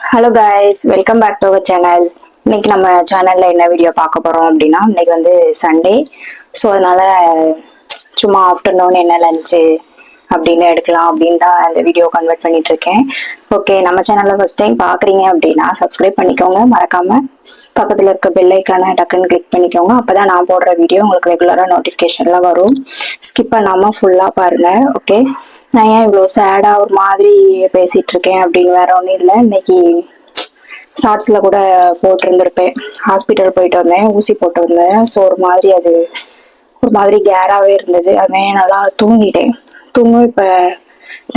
Hello guys welcome back to our channel இன்னைக்கு நம்ம சேனல்ல என்ன வீடியோ பார்க்க போறோம் அப்படின்னா இன்னைக்கு வந்து சண்டே ஸோ அதனால சும்மா ஆஃப்டர்நூன் என்ன லஞ்சு அப்படின்னு எடுக்கலாம் அப்படின்னு தான் இந்த வீடியோ கன்வெர்ட் பண்ணிட்டு இருக்கேன். ஓகே நம்ம சேனல்ல ஃபர்ஸ்ட் டைம் பார்க்குறீங்க அப்படின்னா சப்ஸ்கிரைப் பண்ணிக்கோங்க. மறக்காம பக்கத்தில் இருக்க பெல்லைக்கான டக்குன்னு கிளிக் பண்ணிக்கோங்க. அப்பதான் நான் போடுற வீடியோ உங்களுக்கு ரெகுலராக நோட்டிஃபிகேஷன்லாம் வரும். ஸ்கிப் பண்ணாம ஃபுல்லாக பாருங்க. ஓகே நான் ஏன் இவ்வளோ சேடாக ஒரு மாதிரி பேசிட்டு இருக்கேன் அப்படின்னு வேற ஒன்றும் இல்லை. இன்னைக்கு ஷார்ட்ஸில் கூட போட்டிருந்திருப்பேன். ஹாஸ்பிட்டல் போயிட்டு வந்தேன். ஊசி போட்டு வந்தேன். ஸோ ஒரு மாதிரி அது ஒரு மாதிரி கேராகவே இருந்தது. அதே நல்லா தூங்கிட்டேன். தூங்கும் இப்போ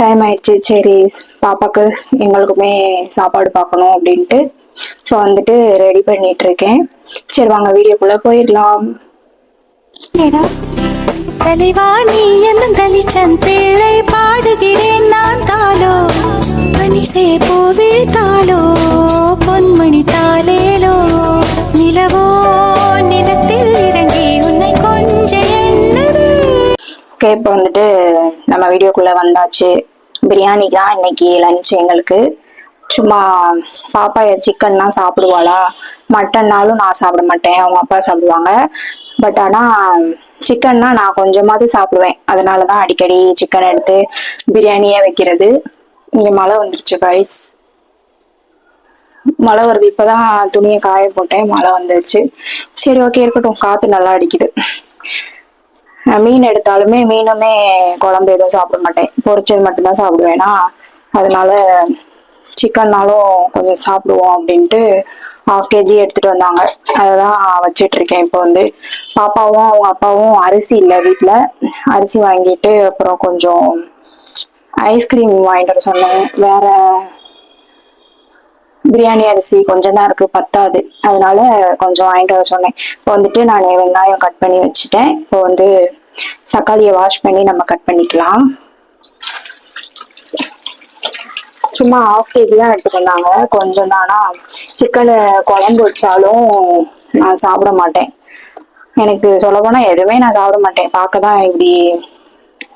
டைம் ஆயிடுச்சு. சரி பாப்பாக்கு எங்களுக்குமே சாப்பாடு பார்க்கணும் அப்படின்ட்டு. ஸோ வந்துட்டு ரெடி பண்ணிட்டு இருக்கேன் சரி வாங்க வீடியோக்குள்ளே போயிடலாம். எடா தலைவா நீ என்ன தலிச்சன் பிள்ளை ஓகே இப்போ வந்துட்டு நம்ம வீடியோக்குள்ளே வந்தாச்சு. பிரியாணி தான் இன்னைக்கு லஞ்ச் எங்களுக்கு. சும்மா பாப்பா சிக்கன்னா சாப்பிடுவாளா? மட்டன்னாலும் நான் சாப்பிட மாட்டேன். அவங்க அப்பா சாப்பிடுவாங்க. பட் ஆனால் சிக்கன்னா நான் கொஞ்சமாவது சாப்பிடுவேன். அதனால தான் அடிக்கடி சிக்கன் எடுத்து பிரியாணியே வைக்கிறது. இங்கே மழை வந்துருச்சு கைஸ் மழை வருது. இப்போதான் துணியை காய போட்டேன். மழை வந்துருச்சு. சரி ஓகே இருக்கட்டும். காற்று நல்லா அடிக்குது. மீன் எடுத்தாலுமே மீனுமே குழம்பு எதுவும் சாப்பிட மாட்டேன். பொரிச்சது மட்டும்தான் சாப்பிடுவேனா. அதனால சிக்கன்னாலும் கொஞ்சம் சாப்பிடுவோம் அப்படின்ட்டு ஹாஃப் கேஜி எடுத்துட்டு வந்தாங்க. அததான் வச்சிட்டு இருக்கேன் இப்போ வந்து. பாப்பாவும் அவங்க அப்பாவும் அரிசி இல்லை வீட்டில் அரிசி வாங்கிட்டு அப்புறம் கொஞ்சம் ஐஸ்கிரீம் வாங்கிட்டு வர சொன்னேன் வேற பிரியாணி அரிசி கொஞ்சம் தான் இருக்கு பத்தாது. அதனால கொஞ்சம் வாங்கிட்டு வர சொன்னேன். இப்போ வந்துட்டு நான் வெங்காயம் கட் பண்ணி வச்சுட்டேன். இப்போ வந்து தக்காளியை வாஷ் பண்ணி நம்ம கட் பண்ணிக்கலாம். சும்மா ஆஃப் கேஜி தான் எடுத்துக்கிட்டாங்க கொஞ்சம் தானா சிக்கனு குழம்பு வச்சாலும் நான் சாப்பிட மாட்டேன். எனக்கு சொல்ல போனா எதுவுமே நான் சாப்பிட மாட்டேன். பார்க்க தான் இப்படி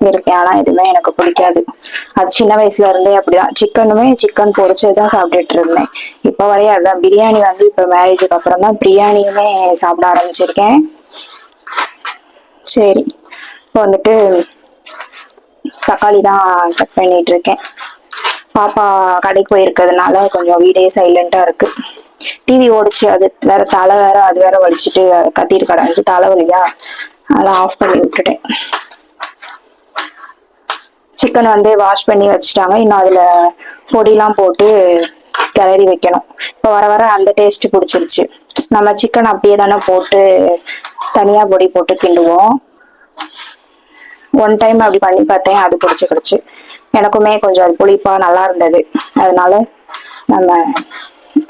இருக்கேன். ஆனா எதுவுமே எனக்கு பிடிக்காது. அது சின்ன வயசுல இருந்தே அப்படிதான். சிக்கனுமே சிக்கன் பொரிச்சது தான் சாப்பிட்டுட்டு இருந்தேன். இப்ப வரையும் அதுதான். பிரியாணி வந்து இப்ப மேரேஜுக்கு அப்புறம் தான் பிரியாணியுமே சாப்பிட ஆரம்பிச்சிருக்கேன். சரி. இப்போ வந்துட்டு தக்காளி தான் கட் பண்ணிட்டு இருக்கேன். பாப்பா கடைக்கு போயிருக்கிறதுனால கொஞ்சம் வீடே சைலண்டா இருக்கு. டிவி ஓடிச்சு. அது வேற தலை வேற அது வேற வலிச்சுட்டு கத்திட்டு கடைஞ்சு தலை வலியா? அதை ஆஃப் பண்ணி விட்டுட்டேன். சிக்கன் வந்து வாஷ் பண்ணி வச்சுட்டாங்க. இன்னும் அதுல பொடிலாம் போட்டு கிளறி வைக்கணும். இப்போ வர வர அந்த டேஸ்ட் பிடிச்சிருச்சு. நம்ம சிக்கன் அப்படியே தானே போட்டு தனியா பொடி போட்டு கிண்டுவோம். ஒன் டைம் அப்படி பண்ணி பார்த்தேன் அது பிடிச்சிக்கிடுச்சு. எனக்குமே கொஞ்சம் அது புளிப்பாக நல்லா இருந்தது. அதனால நம்ம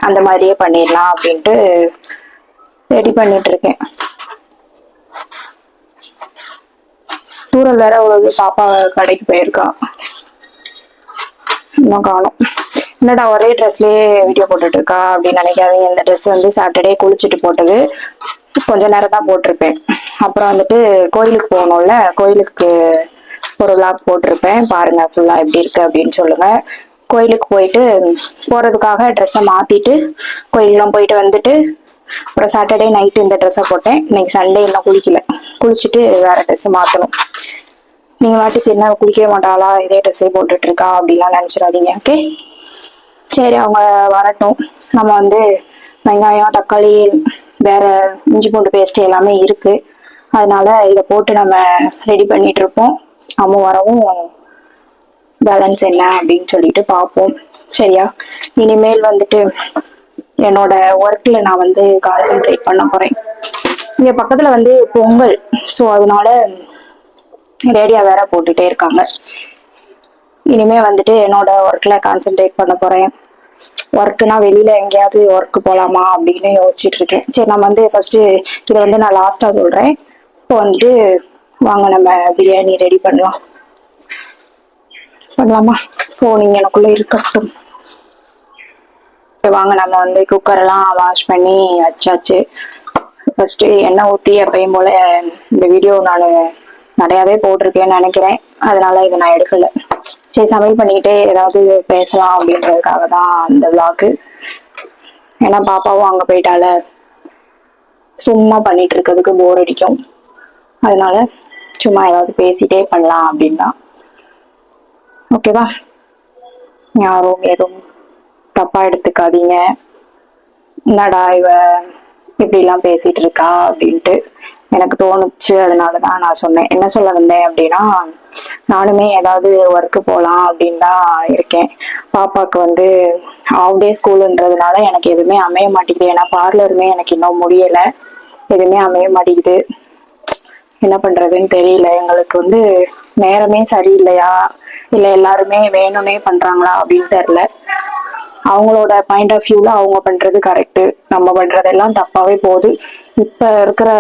அந்த மாதிரியே பண்ணிடலாம் அப்படின்ட்டு ரெடி பண்ணிட்டு இருக்கேன். தூரம் வேற ஒரு பாப்பா கடைக்கு போயிருக்கா. இன்னும் காணும். என்னடா ஒரே ட்ரெஸ்லயே வீடியோ போட்டுட்டு இருக்கா அப்படின்னு நினைக்காதீங்க. இந்த ட்ரெஸ் வந்து சாட்டர்டே குளிச்சுட்டு போட்டது. கொஞ்ச நேரம் தான் போட்டிருப்பேன். அப்புறம் வந்துட்டு கோயிலுக்கு போகணும்ல. கோயிலுக்கு ஒரு விளாக் போட்டிருப்பேன். பாருங்க ஃபுல்லா எப்படி இருக்கு அப்படின்னு சொல்லுங்க. கோயிலுக்கு போயிட்டு போறதுக்காக ட்ரெஸ்ஸை மாத்திட்டு கோயிலெலாம் போயிட்டு வந்துட்டு அப்புறம் சாட்டர்டே நைட்டு இந்த ட்ரெஸ்ஸை போட்டேன். இன்னைக்கு சண்டே இன்னும் குளிக்கல. குளிச்சுட்டு வேற ட்ரெஸ் மாத்தணும். நீங்க வாட்டுக்கு என்ன குளிக்கவே மாட்டாளா இதே ட்ரெஸ்ஸே போட்டுட்டு இருக்கா அப்படிலாம் நினச்சிடாதீங்க ஓகே சரி அவங்க வரட்டும். நம்ம வந்து வெங்காயம் தக்காளி வேற இஞ்சி பூண்டு பேஸ்ட் எல்லாமே இருக்கு. அதனால இதை போட்டு நம்ம ரெடி பண்ணிட்டு இருப்போம் அம்மா வரவும் பேலன்ஸ் என்ன அப்படின்னு சொல்லிட்டு பார்ப்போம். சரியா? இனிமேல் வந்துட்டு என்னோட ஒர்க்ல நான் வந்து கான்சென்ட்ரேட் பண்ண போறேன். இங்க பக்கத்துல வந்து பொங்கல். ஸோ அதனால ரேடியோ வேற போட்டுட்டே இருக்காங்க. இனிமே வந்துட்டு என்னோட ஒர்க்ல கான்சென்ட்ரேட் பண்ண போறேன். ஒர்க்குனா வெளியில எங்கேயாவது ஒர்க் போலாமா அப்படின்னு யோசிச்சுட்டு இருக்கேன். சரி நம்ம வந்து ஃபர்ஸ்ட் இதை வந்து நான் லாஸ்டா சொல்றேன். இப்போ வந்துட்டு வாங்க நம்ம பிரியாணி ரெடி பண்ணலாம். பண்ணலாமா? ஃபோன் எனக்குள்ள இருக்கட்டும். வாங்க நம்ம வந்து குக்கர் எல்லாம் வாஷ் பண்ணி வச்சாச்சு. ஃபர்ஸ்ட் எண்ணெய் ஊற்றி எப்பயும் போல இந்த வீடியோ நான் நிறையாவே போட்டிருக்கேன்னு நினைக்கிறேன். அதனால இதை நான் எடுக்கல. சரி சமையல் பண்ணிக்கிட்டே ஏதாவது பேசலாம் அப்படின்றதுக்காக தான் அந்த விளாக்கு ஏன்னா பாப்பாவும் அங்க போயிட்டால. சும்மா பண்ணிட்டு இருக்கிறதுக்கு போர் அடிக்கும். அதனால சும்மா ஏதாவது பேசிட்டே பண்ணலாம் அப்படின்னா தான். ஓகேவா யாரும் எதுவும் தப்பா எடுத்துக்காதீங்க. என்னடா இவ இப்படிலாம் பேசிட்டு இருக்கா அப்படின்ட்டு எனக்கு தோணுச்சு. அதனால தான் நான் சொன்னேன். என்ன சொல்ல வந்தேன் அப்படின்னா நானுமே ஏதாவது ஒர்க்கு போகலாம் அப்படின்னு தான் இருக்கேன். பாப்பாவுக்கு வந்து ஆஃப் டே ஸ்கூலுன்றதுனால எனக்கு எதுவுமே அமைய மாட்டேங்குது. ஏன்னா பார்லருமே எனக்கு இன்னும் முடியலை. எதுவுமே அமைய மாட்டேங்குது. என்ன பண்றதுன்னு தெரியல. எங்களுக்கு வந்து நேரமே சரியில்லையா? இல்ல எல்லாருமே வேணும்னே பண்றாங்களா அப்படின்னு தெரியல. அவங்களோட பாயிண்ட் ஆஃப் வியூல அவங்க பண்றது கரெக்டு நம்ம பண்றதெல்லாம் தப்பாவே போகுது. இப்ப இருக்கிற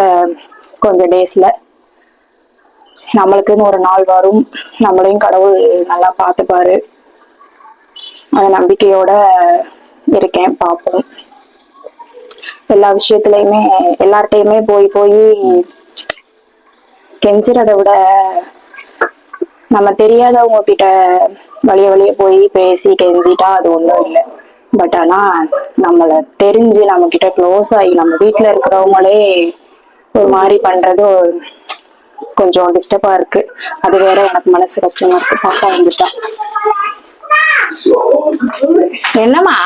கொஞ்சம் டேஸ்ல நம்மளுக்குன்னு ஒரு நாள் வரும். நம்மளையும் கடவுள் நல்லா பார்த்துப்பாரு. அந்த நம்பிக்கையோட இருக்கேன் பார்ப்போம். எல்லா விஷயத்துலயுமே எல்லார்ட்டையுமே போய் போய் கெஞ்சுறதை விட நம்ம தெரியாதவங்க கிட்ட வழிய வழிய போய் பேசி கெஞ்சிட்டா அது ஒன்றும் இல்லை. பட் ஆனா நம்மள தெரிஞ்சு நம்ம கிட்ட க்ளோஸ் ஆகி நம்ம வீட்டுல இருக்கிறவங்களே ஒரு மாதிரி பண்றது கொஞ்சம் டிஸ்டர்பா இருக்கு. அது வேற எனக்கு மனசு கஷ்டமா இருக்கு. பாப்பா வந்துட்டான் என்னம்மா?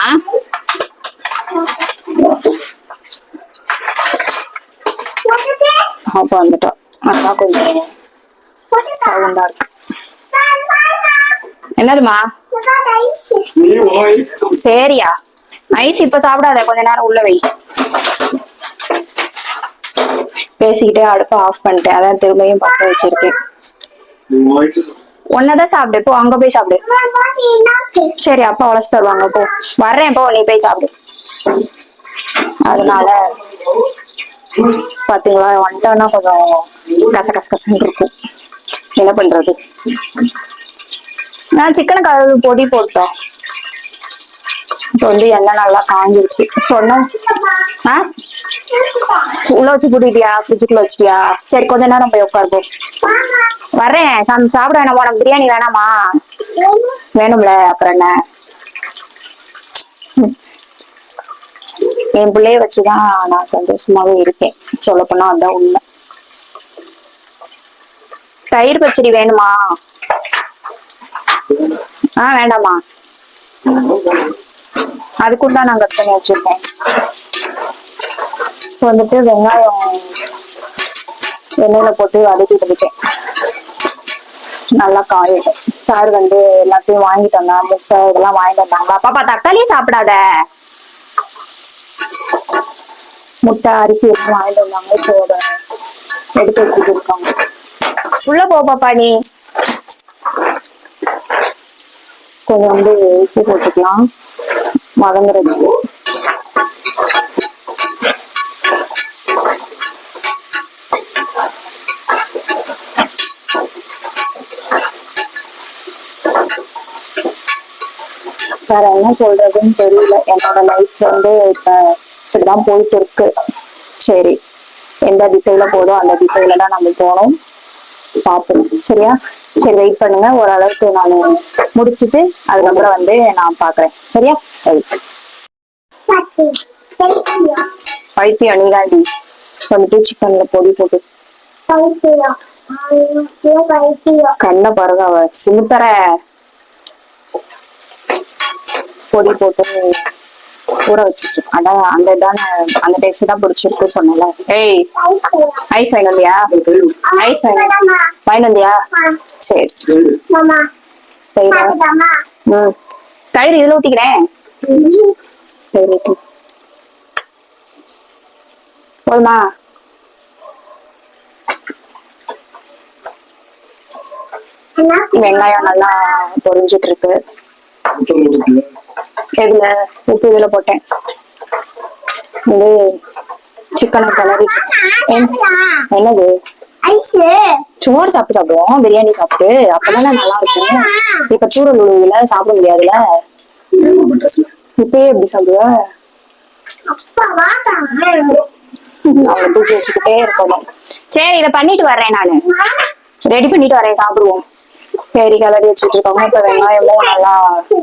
பாப்பா வந்துட்டா. அதான் கொஞ்சம் சவுண்டா இருக்கு. என்னதுமா? சரியா. ஐஸ் இப்ப சாப்பிடாத கொஞ்ச நேரம் உள்ள வை. பேசிக்கிட்டே அடுப்ப ஆஃப் பண்ணிட்டேன். அதான் திரும்பியும் பத்த வச்சிருக்கேன். ஒன்னதான் சாப்பிடு போ அங்க போய் சாப்பிடு. சரி அப்பா உழைச்சு தருவாங்க போ. வர்றேன் போ நீ போய் சாப்பிடு. அதனால பாத்தீங்களா வந்துட்டோன்னா கொஞ்சம் கச கச கசன்னு இருக்கும். என்ன பண்றது? நான் சிக்கனுக்கு கழுவு பொடி போட்டோம். இப்போ வந்து எண்ணெய் நல்லா காஞ்சிருச்சு. சொன்னோம் ஆ? உள்ள வச்சு கூட்டிட்டியா ஃப்ரிட்ஜுக்குள்ள வச்சிட்டியா? சரி கொஞ்ச நேரம் போய் உட்காருப்போம். வர்றேன். சாப்பிட வேணாமா? உனக்கு பிரியாணி வேணாமா? வேணும்ல அப்புறம் என்ன? என் பிள்ளைய வச்சுதான் நான் சந்தோஷமாவே இருக்கேன். சொல்ல போனா அதான் உண்மை. தயிர் பச்சடி வேணுமா? ஆ வேண்டாமா அதுக்கும் தான் நான் கட் பண்ணி வச்சிருக்கேன் வந்துட்டு வெங்காயம் எண்ணெயில போட்டு வதக்கிட்டு இருக்கேன். நல்லா காயிடும் சார் வந்து எல்லாத்தையும் வாங்கிட்டு வந்தா முட்டை இதெல்லாம் வாங்கிட்டு வந்தாங்க. பாப்பா தக்காளியே சாப்பிடாத. முட்டை அரிசி எல்லாம் வாங்கிட்டு வந்தாங்க. இப்போ எடுத்து வச்சுட்டு இருக்காங்க. உள்ள போ பாப்பா நீ. கொஞ்சம் வந்து உப்பு போட்டுக்கலாம். மதங்குறதுக்கு வேற என்ன சொல்றதுன்னு தெரியல. என்னோட லைஃப் வந்து இப்ப இப்படிதான் போயிட்டு இருக்கு சரி. எந்த திசையில போதோ அந்த திசையில தான் நம்ம போனோம். பார்ப்போம். சரியா? சரி வெயிட் பண்ணுங்க. ஓரளவுக்கு நான் முடிச்சிட்டு அதுக்கப்புறம் வந்து நான் பாக்குறேன். சரியா? ரைட் பைத்தியம் நீதாண்டி. வந்துட்டு சிக்கன்ல பொடி போட்டு. கண்ணை பாருங்க அவ. சிமுத்தர பொடி போட்டு. ஊற வச்சிட்டு அதான் அந்த இதான அந்த டேஸ்ட் தான் பிடிச்சிருக்கு சொன்னல ஏய் ஐஸ் வாங்கி வந்தியா ஐஸ் வாங்கி வாங்கி வந்தியா சரி. தயிர் ம். தயிர் இதுல ஊத்திக்கிறேன். போதுமா? வெங்காயம் நல்லா பொரிஞ்சிட்டு இருக்கு. எதுல உப்பு இதுல போட்டேன். இது சிக்கனை கிளறி என்னது? சோறு சாப்பிட்டு சாப்பிடுவோம். பிரியாணி சாப்பிட்டு. அப்பதானே நல்லா இருக்கும். இப்ப தூரல் உழுவுல சாப்பிட முடியாதுல இப்பயே எப்படி சாப்பிடுவ? அவளை தூக்கி வச்சுக்கிட்டே இருக்கணும். சரி இதை பண்ணிட்டு வர்றேன் நானு. ரெடி பண்ணிட்டு வரேன் சாப்பிடுவோம். கேரி கலரி வச்சுட்டு இருக்கோங்க இப்போ வெங்காயமும் நல்லா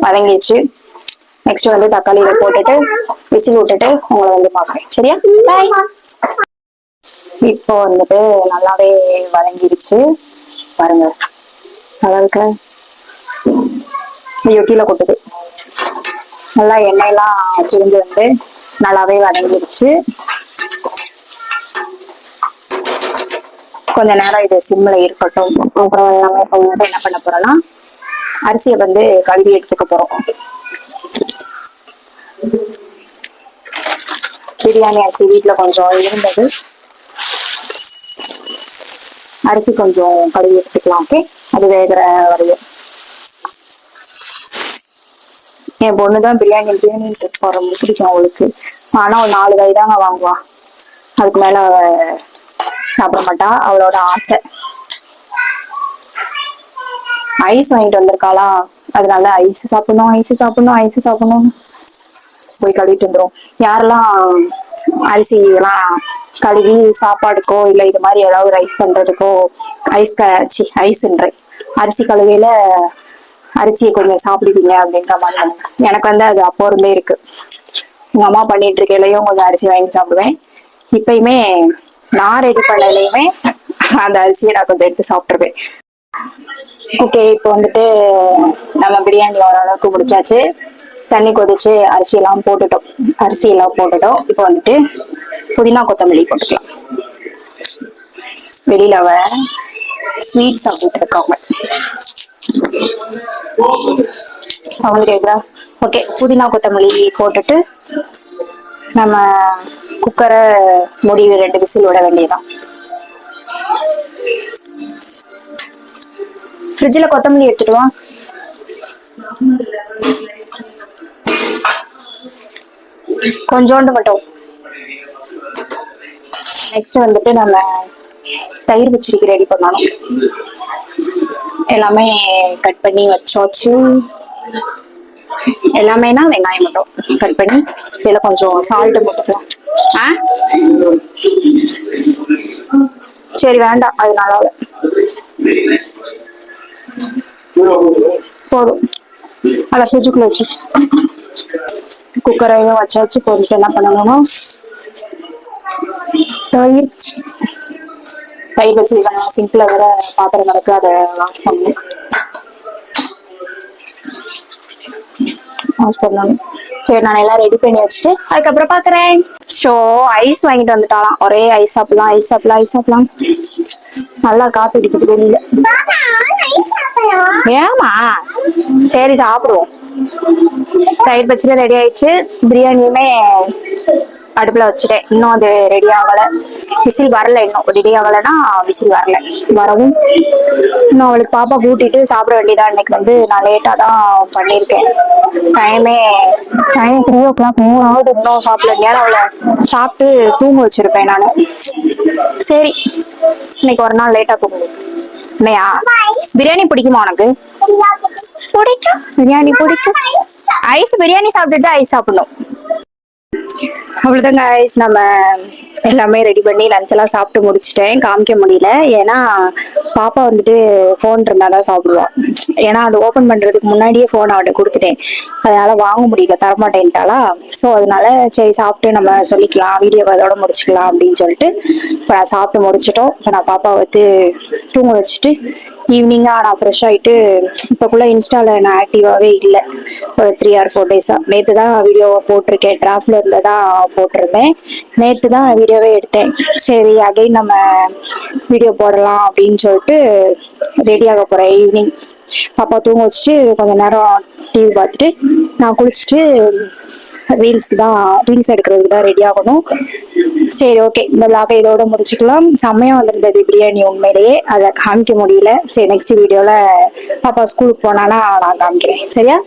வதங்கிடுச்சு. நெக்ஸ்ட் வந்து தக்காளியில போட்டுட்டு விசில் விட்டுட்டு உங்களை வந்து பார்க்குறேன் சரியா? பாய் இப்போ வந்துட்டு நல்லாவே வதங்கிடுச்சு பாருங்க. நல்லா இருக்க? ஐயோ கீழே கொட்டுது. நல்லா எண்ணெயெல்லாம் பிரிஞ்சு வந்து நல்லாவே வதங்கிடுச்சு கொஞ்ச நேரம் இது சிம்ல இருக்கட்டும். அப்புறம் நம்ம இப்போ வந்துட்டு என்ன பண்ண போறோம்னா அரிசியை வந்து கழுவி எடுத்துக்க போறோம். பிரியாணி அரிசி வீட்டில் கொஞ்சம் இருந்தது. அரிசி கொஞ்சம் கழுவி எடுத்துக்கலாம் ஓகே அது வேகிற வரையும். என் பொண்ணு தான் பிரியாணி பிரியாணி ரொம்ப பிடிக்கும் அவளுக்கு. ஆனால் ஒரு நாலு காய் தாங்க வாங்குவா. அதுக்கு மேலே அவ சாப்பிட மாட்டா. அவளோட ஆசை. ஐஸ் வாங்கிட்டு வந்திருக்காளா? அதனால ஐஸ் சாப்பிடணும் ஐஸ் சாப்பிடணும் ஐஸ் சாப்பிடணும். போய் கழுவிட்டு வந்துடும் யாரெல்லாம் அரிசி எல்லாம் கழுவி சாப்பாடுக்கோ இல்ல இது மாதிரி ஏதாவது ரைஸ் பண்றதுக்கோ ஐஸ் சி ஐஸ்ன்றேன் அரிசி கழுவியில அரிசியை கொஞ்சம் சாப்பிடுவீங்க அப்படின்ற மாதிரி எனக்கு வந்து அது அப்போ இருந்தே இருக்கு. எங்க அம்மா பண்ணிட்டு இருக்கையிலயும் கொஞ்சம் அரிசி வாங்கி சாப்பிடுவேன். இப்பயுமே நான் ரெடி பண்ணலையுமே அந்த அரிசியை நான் கொஞ்சம் எடுத்து சாப்பிட்டுருவேன். ஓகே இப்போ வந்துட்டு நம்ம பிரியாணி ஓரளவுக்கு முடிச்சாச்சு. தண்ணி கொதிச்சு அரிசி எல்லாம் போட்டுட்டோம். அரிசி எல்லாம் போட்டுட்டோம். இப்போ வந்துட்டு புதினா கொத்தமல்லி போட்டுக்கலாம். வெளியில அவ ஸ்வீட் சாப்பிட்டு இருக்காங்க அவங்களுக்கு கேக்குதா ஓகே புதினா கொத்தமல்லி போட்டுட்டு நம்ம குக்கரை முடிவு ரெண்டு விசில் விட வேண்டியதுதான். ஃப்ரிட்ஜில் கொத்தமல்லி எடுத்துட்டு வா. கொஞ்சோண்டு மட்டும். நெக்ஸ்ட் வந்துட்டு நம்ம தயிர் பச்சடிக்கு ரெடி பண்ணணும். எல்லாமே கட் பண்ணி வச்சாச்சு. எல்லாமேனா வெங்காயம் மட்டும் கட் பண்ணி இதில் கொஞ்சம் சால்ட்டு போட்டுக்கலாம். ஆ? சரி வேண்டாம். அதனால போதும். அதை ஃப்ரிட்ஜுக்குள்ள வச்சு குக்கரையும் வச்சாச்சு வச்சு வந்துட்டு என்ன பண்ணணும் தயிர் தயிர் வச்சிருக்காங்க சிங்கில் வேற பாத்திரம் கிடக்கு அதை வாஷ் பண்ணணும். வாஷ் பண்ணணும். சரி நான் எல்லாம் ரெடி பண்ணி வச்சுட்டு அதுக்கப்புறம் பாக்குறேன். ஸோ ஐஸ் வாங்கிட்டு வந்துட்டாலாம் ஒரே ஐஸ் சாப்பிடலாம் ஐஸ் சாப்பிடலாம் ஐஸ் சாப்பிடலாம் நல்லா காப்பி அடிக்குது வெளியில. ஏமா சரி சாப்பிடுவோம். தயிர் பச்சடி ரெடி ஆயிடுச்சு. பிரியாணியுமே அடுப்புல வச்சுட்டேன். இன்னும் அது ரெடி ஆகல. விசில் வரல இன்னும். ரெடி ஆகலைன்னா விசில் வரல. வரவும். இன்னும் அவளுக்கு பாப்பா கூட்டிட்டு சாப்பிட வேண்டியதான் இன்னைக்கு வந்து நான் லேட்டா தான் பண்ணியிருக்கேன். டைமே டைம் த்ரீ ஓ கிளாக் மூணு ஆகுது இன்னும் சாப்பிடல. நேரம் அவளை சாப்பிட்டு தூங்க வச்சிருப்பேன் நான். சரி. இன்னைக்கு ஒரு நாள் லேட்டா தூங்கும் இல்லையா? பிரியாணி பிடிக்குமா உனக்கு? பிடிக்கும். பிரியாணி பிடிக்கும்? ஐஸ் பிரியாணி சாப்பிட்டுட்டு ஐஸ் சாப்பிடணும். அவ்வளோதாங்க ஐஸ் நம்ம எல்லாமே ரெடி பண்ணி லஞ்ச் எல்லாம் சாப்பிட்டு முடிச்சிட்டேன். காமிக்க முடியல. ஏன்னா பாப்பா வந்துட்டு ஃபோன் இருந்தால் தான் சாப்பிடுவா. ஏன்னா அது ஓப்பன் பண்ணுறதுக்கு முன்னாடியே ஃபோன் அவட்ட கொடுத்துட்டேன். அதனால வாங்க முடியல தரமாட்டேன்ட்டாளா. ஸோ அதனால சரி சாப்பிட்டு நம்ம சொல்லிக்கலாம் வீடியோ அதோட முடிச்சுக்கலாம் அப்படின்னு சொல்லிட்டு இப்போ நான் சாப்பிட்டு முடிச்சிட்டோம். இப்போ நான் பாப்பா வந்து தூங்க வச்சுட்டு ஈவினிங்காக நான் ஃப்ரெஷ் ஆகிட்டு இப்போக்குள்ளே இன்ஸ்டாவில் நான் ஆக்டிவாகவே இல்லை. ஒரு த்ரீ ஆர் ஃபோர் டேஸாக நேற்று தான் வீடியோ போட்டிருக்கேன். டிராஃப்டில் இருந்து தான் போட்டிருந்தேன். நேற்று தான் வீடியோவே எடுத்தேன். சரி அகைன் நம்ம வீடியோ போடலாம் அப்படின்னு சொல்லிட்டு ரெடியாக போகிறேன் ஈவினிங் பாப்பா தூங்க வச்சுட்டு கொஞ்ச நேரம் டிவி பார்த்துட்டு நான் குளிச்சுட்டு ரீல்ஸ்க்கு தான் ரீல்ஸ் எடுக்கிறதுக்கு தான் ரெடி ஆகணும். சரி ஓகே இந்த விளாக இதோட முடிச்சுக்கலாம். செம்மையாக வந்திருந்தது பிரியாணி உண்மையிலேயே. அதை காமிக்க முடியல. சரி நெக்ஸ்ட் வீடியோவில் பாப்பா ஸ்கூலுக்கு போனானா நான் காமிக்கிறேன். சரியா?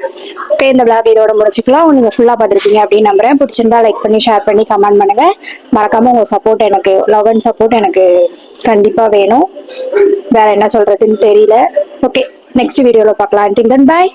ஓகே இந்த vlog இதோட முடிச்சுக்கலாம். நீங்கள் ஃபுல்லாக பார்த்துருப்பீங்க அப்படின்னு நம்புறேன். பிடிச்சிருந்தா லைக் பண்ணி ஷேர் பண்ணி கமெண்ட் பண்ணுங்க. மறக்காம உங்கள் சப்போர்ட் எனக்கு லவ் அண்ட் சப்போர்ட் எனக்கு கண்டிப்பாக வேணும். வேற என்ன சொல்றதுன்னு தெரியல. ஓகே நெக்ஸ்ட் வீடியோவில் பார்க்கலாம். டில் தன் பாய்